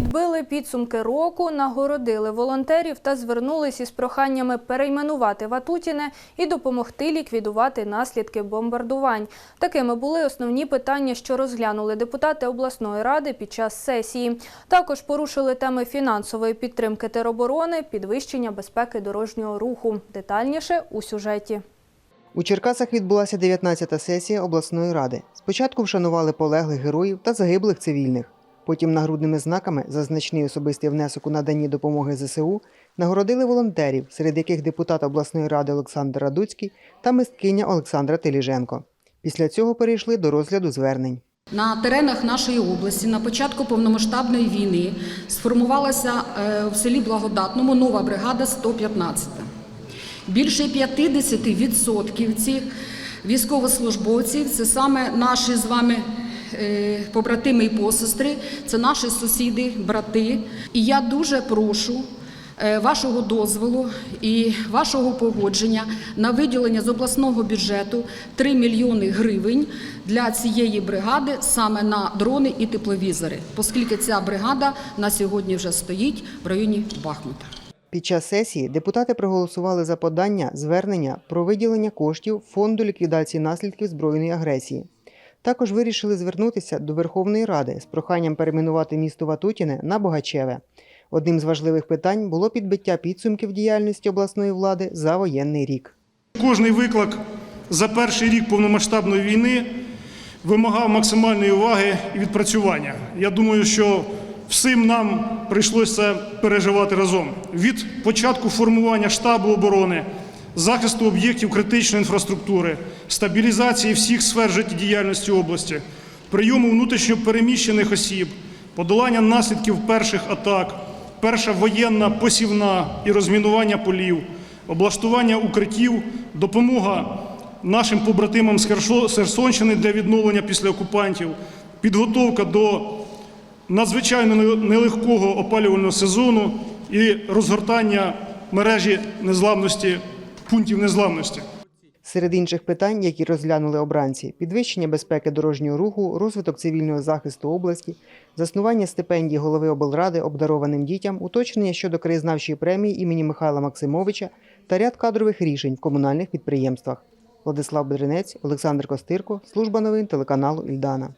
Підбили підсумки року, нагородили волонтерів та звернулись із проханнями перейменувати Ватутіне і допомогти ліквідувати наслідки бомбардувань. Такими були основні питання, що розглянули депутати обласної ради під час сесії. Також порушили теми фінансової підтримки тероборони, підвищення безпеки дорожнього руху. Детальніше у сюжеті. У Черкасах відбулася 19-та сесія обласної ради. Спочатку вшанували полеглих героїв та загиблих цивільних. Потім нагрудними знаками за значний особистий внесок у наданні допомоги ЗСУ нагородили волонтерів, серед яких депутат обласної ради Олександр Радуцький та мисткиня Олександра Теліженко. Після цього перейшли до розгляду звернень. На теренах нашої області на початку повномасштабної війни сформувалася е, в селі Благодатному нова бригада 115. Більше 50% цих військовослужбовців це саме наші з вами побратими і посестри, це наші сусіди, брати. І я дуже прошу е, вашого дозволу і вашого погодження на виділення з обласного бюджету 3 мільйони гривень для цієї бригади саме на дрони і тепловізори, оскільки ця бригада на сьогодні вже стоїть в районі Бахмута. Під час сесії депутати проголосували за подання звернення про виділення коштів Фонду ліквідації наслідків збройної агресії. Також вирішили звернутися до Верховної Ради з проханням перейменувати місто Ватутіне на Богачеве. Одним з важливих питань було підбиття підсумків діяльності обласної влади за воєнний рік. Кожний виклик за перший рік повномасштабної війни вимагав максимальної уваги і відпрацювання. Я думаю, що всім нам прийшлося переживати разом. Від початку формування штабу оборони, захисту об'єктів критичної інфраструктури, стабілізації всіх сфер життєдіяльності області, прийому внутрішньо переміщених осіб, подолання наслідків перших атак, перша воєнна посівна і розмінування полів, облаштування укриттів, допомога нашим побратимам з Херсонщини для відновлення після окупантів, підготовка до надзвичайно нелегкого опалювального сезону і розгортання мережі незламності, пунктів незламності. Серед інших питань, які розглянули обранці, підвищення безпеки дорожнього руху, розвиток цивільного захисту області, заснування стипендій голови облради обдарованим дітям, уточнення щодо краєзнавчої премії імені Михайла Максимовича та ряд кадрових рішень в комунальних підприємствах. Владислав Бедренець, Олександр Костирко, служба новин телеканалу Ільдана.